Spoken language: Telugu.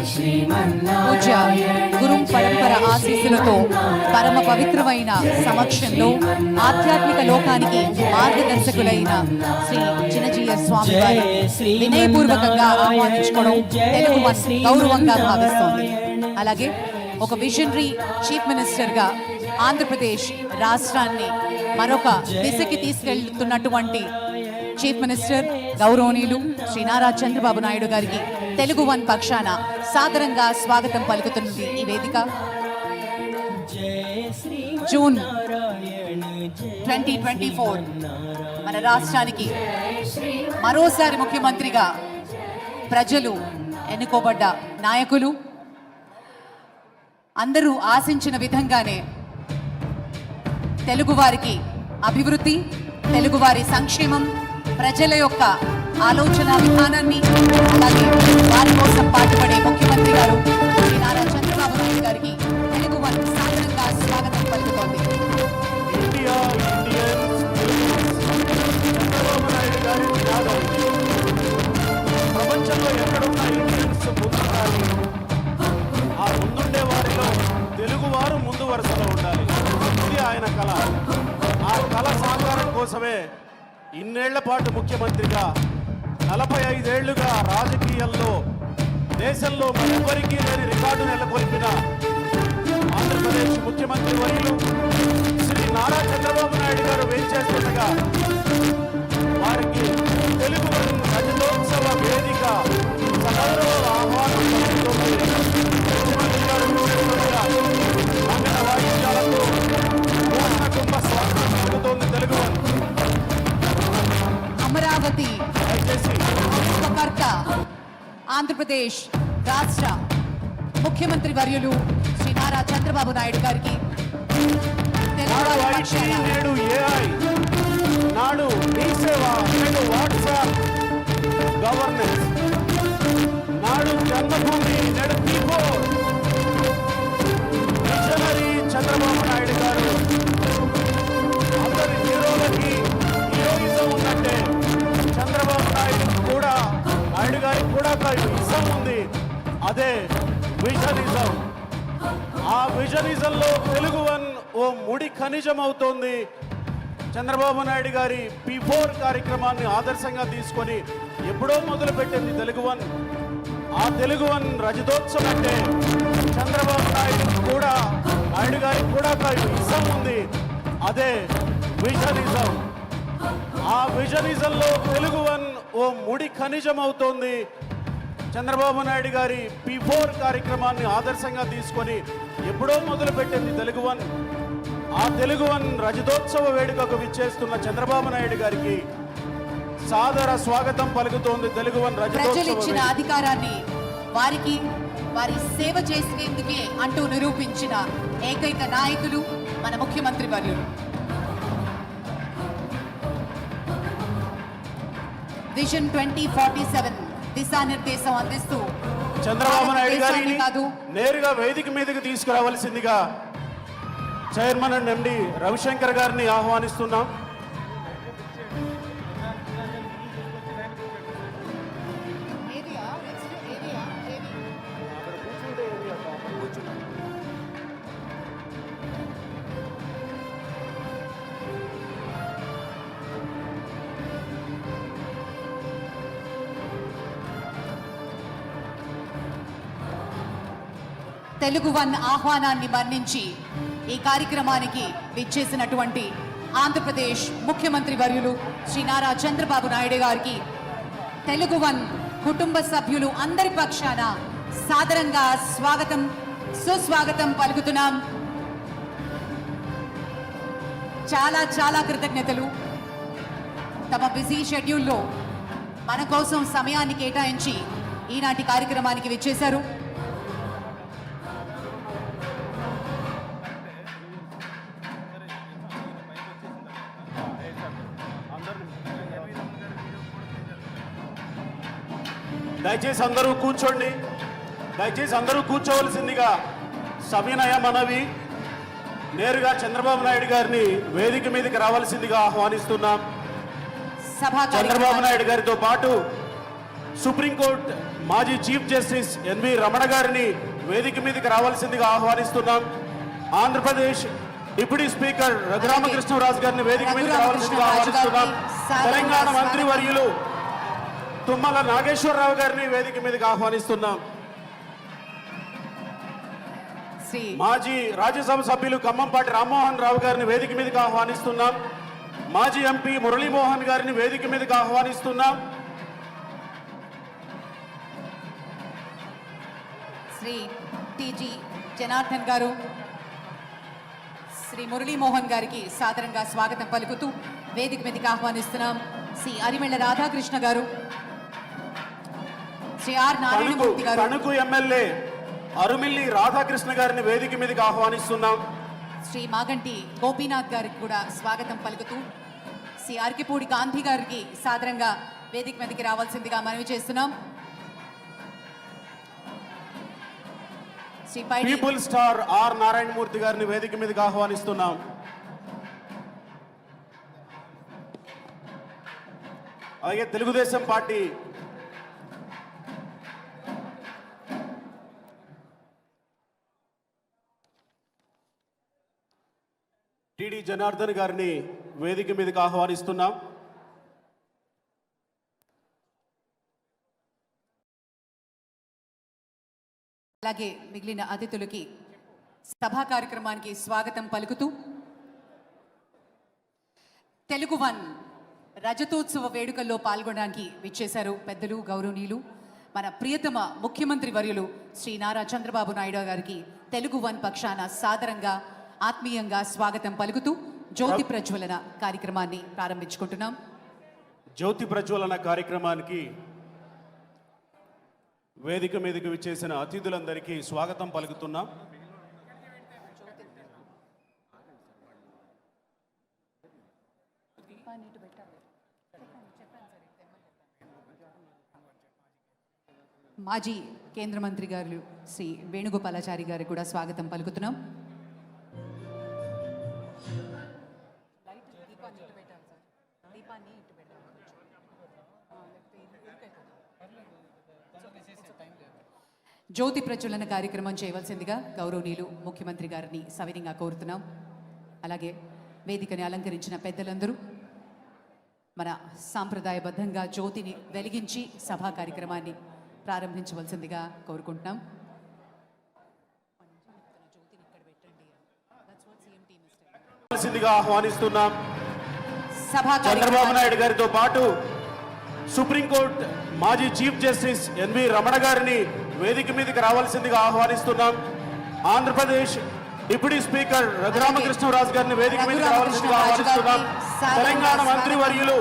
పూజ గురు పరంపర ఆశీస్సులతో పరమ పవిత్రమైన సమక్షంలో ఆధ్యాత్మిక లోకానికి మార్గదర్శకులైన శ్రీ చిన్నజీయ స్వామి వారు వినయపూర్వకంగా ఆహ్వానించుకోవడం తెలుగు గౌరవంగా భావిస్తోంది. అలాగే ఒక విజనరీ చీఫ్ మినిస్టర్గా ఆంధ్రప్రదేశ్ రాష్ట్రాన్ని మరొక దిశకి తీసుకెళ్తున్నటువంటి చీఫ్ మినిస్టర్ గౌరవనీయులు శ్రీ నారా చంద్రబాబు నాయుడు గారికి తెలుగు వన్ పక్షాన సాదరంగా స్వాగతం పలుకుతున్నది ఈ వేదిక. జూన్ ట్వంటీ ట్వంటీ ఫోర్ మన రాష్ట్రానికి మరోసారి ముఖ్యమంత్రిగా ప్రజలు ఎన్నుకోబడ్డ నాయకులు అందరూ ఆశించిన విధంగానే తెలుగువారికి అభివృద్ధి తెలుగువారి సంక్షేమం ప్రజల యొక్క ఆలోచన విధానాన్ని అలాగే వారి కోసం పాటుపడే ముఖ్యమంత్రి గారు శ్రీ నారా చంద్రబాబు నాయుడు గారికి తెలుగు వారి సాదరంగా స్వాగతం పలుకుతోంది. ప్రపంచంలో ఎక్కడున్న ఇండియన్స్ ముందుండాలి ఆ ముందుండే వారిలో తెలుగువారు ముందు వరుసలో ఉండాలి ఇది ఆయన కళ ఆ కళ సాకారం కోసమే ఇన్నేళ్ళ పాటు ముఖ్యమంత్రిగా నలభై ఐదేళ్ళుగా రాజకీయాల్లో దేశంలో మరెవ్వరికీ లేని రికార్డు నెలకొల్పిన ఆంధ్రప్రదేశ్ ముఖ్యమంత్రి వర్యులు శ్రీ నారా చంద్రబాబు నాయుడు గారు వేచేస్తుండగా వారికి తెలుగు రజతోత్సవ ఆంధ్రప్రదేశ్ రాష్ట్ర ముఖ్యమంత్రి వర్యులు శ్రీ నారా చంద్రబాబు నాయుడు గారికి తెలుగు నాడు వారి ఐటీ పక్షాన నేడు ఏఐ. నాడు మీ సేవ నేడు వాట్సాప్ గవర్నెన్స్. నాడు జన్మభూమి నాయుడు గారికి కూడా ఒక విజన్ ఉంది. అదే విజనిజం ఆ విజనిజంలో తెలుగు వన్ ఓ ముడి ఖనిజం అవుతోంది. చంద్రబాబు నాయుడు గారి పి ఫోర్ కార్యక్రమాన్ని ఆదర్శంగా తీసుకొని ఎప్పుడో మొదలుపెట్టింది తెలుగు వన్. ఆ తెలుగు వన్ రజతోత్సవం అంటే చంద్రబాబు నాయుడు కూడా నాయుడు గారికి కూడా ఒక ఇజం ఉంది. అదే విజనిజం ఆ విజనిజంలో తెలుగు వన్ ఓ ముడి ఖనిజం అవుతోంది చంద్రబాబు నాయుడు గారి బిఫోర్ కార్యక్రమాన్ని ఆదర్శంగా తీసుకొని ఎప్పుడో మొదలుపెట్టింది తెలుగు వన్. ఆ తెలుగు వన్ రజతోత్సవ వేడుకకు విచ్చేస్తున్న చంద్రబాబు నాయుడు గారికి సాదర స్వాగతం పలుకుతోంది తెలుగు వన్ ప్రజలు ఇచ్చిన అధికారాన్ని వారికి వారి సేవ చేసినందుకే అంటూ నిరూపించిన ఏకైక నాయకులు మన ముఖ్యమంత్రి వర్యులు. విజన్ ట్వంటీ ఫార్టీ సెవెన్ దిశానిర్దేశం అందిస్తూ చంద్రబాబు నాయుడు గారిని నేరుగా వేదిక మీదకి తీసుకురావాల్సిందిగా చైర్మన్ అండ్ ఎండి రవిశంకర్ గారిని ఆహ్వానిస్తున్నాం. తెలుగు వన్ ఆహ్వానాన్ని మన్నించి ఈ కార్యక్రమానికి విచ్చేసినటువంటి ఆంధ్రప్రదేశ్ ముఖ్యమంత్రి వర్యులు శ్రీ నారా చంద్రబాబు నాయుడు గారికి తెలుగు వన్ కుటుంబ సభ్యులు అందరి పక్షాన సాదరంగా స్వాగతం సుస్వాగతం పలుకుతున్నాం. చాలా చాలా కృతజ్ఞతలు. తమ బిజీ షెడ్యూల్లో మన కోసం సమయాన్ని కేటాయించి ఈనాటి కార్యక్రమానికి విచ్చేశారు. దయచేసి అందరూ కూర్చోండి. దయచేసి అందరూ కూర్చోవలసిందిగా సవినయ మనవి నేరుగా చంద్రబాబు నాయుడు గారిని వేదిక మీదకి రావాల్సిందిగా ఆహ్వానిస్తున్నాం. చంద్రబాబు నాయుడు గారితో పాటు సుప్రీంకోర్టు మాజీ చీఫ్ జస్టిస్ ఎన్వి రమణ గారిని వేదిక మీదకి రావాల్సిందిగా ఆహ్వానిస్తున్నాం. ఆంధ్రప్రదేశ్ డిప్యూటీ స్పీకర్ రఘురామకృష్ణరాజు గారిని వేదిక మీదకి రావాల్సిందిగా ఆహ్వానిస్తున్నాం. తెలంగాణ మంత్రి వర్యులు తుమ్మల నాగేశ్వరరావు గారిని వేదిక మీదకి ఆహ్వానిస్తున్నాం. మాజీ రాజ్యసభ సభ్యులు ఖమ్మంపాటి రామ్మోహన్ రావు గారిని వేదిక మీదకి ఆహ్వానిస్తున్నాం. మాజీ ఎంపీ మురళీమోహన్ గారిని వేదిక మీదకి ఆహ్వానిస్తున్నాం. శ్రీ టిజి జనార్దన్ గారు శ్రీ మురళీమోహన్ గారికి సాదరంగా స్వాగతం పలుకుతూ వేదిక మీదకి ఆహ్వానిస్తున్నాం. శ్రీ అరిమెళ్ళ రాధాకృష్ణ గారు శ్రీ ఆర్ తణుకు నారాయణమూర్తి గారు. తణుకు ఎమ్మెల్యే అరుమిల్లి రాధాకృష్ణ గారిని వేదిక మీదకి ఆహ్వానిస్తున్నాం. శ్రీ మాగంటి గోపీనాథ్ గారికి కూడా స్వాగతం పలుకుతూ శ్రీ అరకిపూడి గాంధీ గారికి సాదరంగా వేదిక మీదకి రావాల్సిందిగా మనవి చేస్తున్నాం. Shri people star R Narayanamurthy గారిని వేదిక మీదకి ఆహ్వానిస్తున్నాం. అలాగే తెలుగుదేశం పార్టీ జనార్దన్ గారిని వేదిక మీదకి ఆహ్వానిస్తున్నాం. అలాగే మిగిలిన అతిథులకి సభా కార్యక్రమానికి స్వాగతం పలుకుతూ తెలుగు వన్ రజతోత్సవ వేడుకల్లో పాల్గొనడానికి విచ్చేశారు పెద్దలు గౌరవనీయులు మన ప్రియతమ ముఖ్యమంత్రి వర్యులు శ్రీ నారా చంద్రబాబు నాయుడు గారికి తెలుగు వన్ పక్షాన సాదరంగా ఆత్మీయంగా స్వాగతం పలుకుతూ జ్యోతి ప్రజ్వలన కార్యక్రమాన్ని ప్రారంభించుకుంటున్నాం. జ్యోతి ప్రజ్వలన కార్యక్రమానికి వేదిక మీదకి విచ్చేసిన అతిథులందరికీ స్వాగతం పలుకుతున్నాం. మాజీ కేంద్ర మంత్రి గారు శ్రీ వేణుగోపాలాచారి గారికి కూడా స్వాగతం పలుకుతున్నాం. జ్యోతి ప్రజ్వలన కార్యక్రమం చేయవలసిందిగా గౌరవనీయులు ముఖ్యమంత్రి గారిని సవినీయంగా కోరుతున్నాం. అలాగే వేదికని అలంకరించిన పెద్దలందరూ మన సాంప్రదాయబద్ధంగా జ్యోతిని వెలిగించి సభా కార్యక్రమాన్ని ప్రారంభించవలసిందిగా కోరుకుంటున్నాం. ఆహ్వానిస్తున్నాం. చంద్రబాబు నాయుడు గారితో పాటు సుప్రీంకోర్టు మాజీ చీఫ్ జస్టిస్ ఎన్వి రమణ గారిని వేదిక మీదకి రావాల్సిందిగా ఆహ్వానిస్తున్నాం ఆంధ్రప్రదేశ్ డిప్యూటీ స్పీకర్ రఘురామకృష్ణరాజు గారిని వేదిక మీదకి రావాల్సిందిగా ఆహ్వానిస్తున్నాం తెలంగాణ మంత్రి స్వాగతం. వర్యులు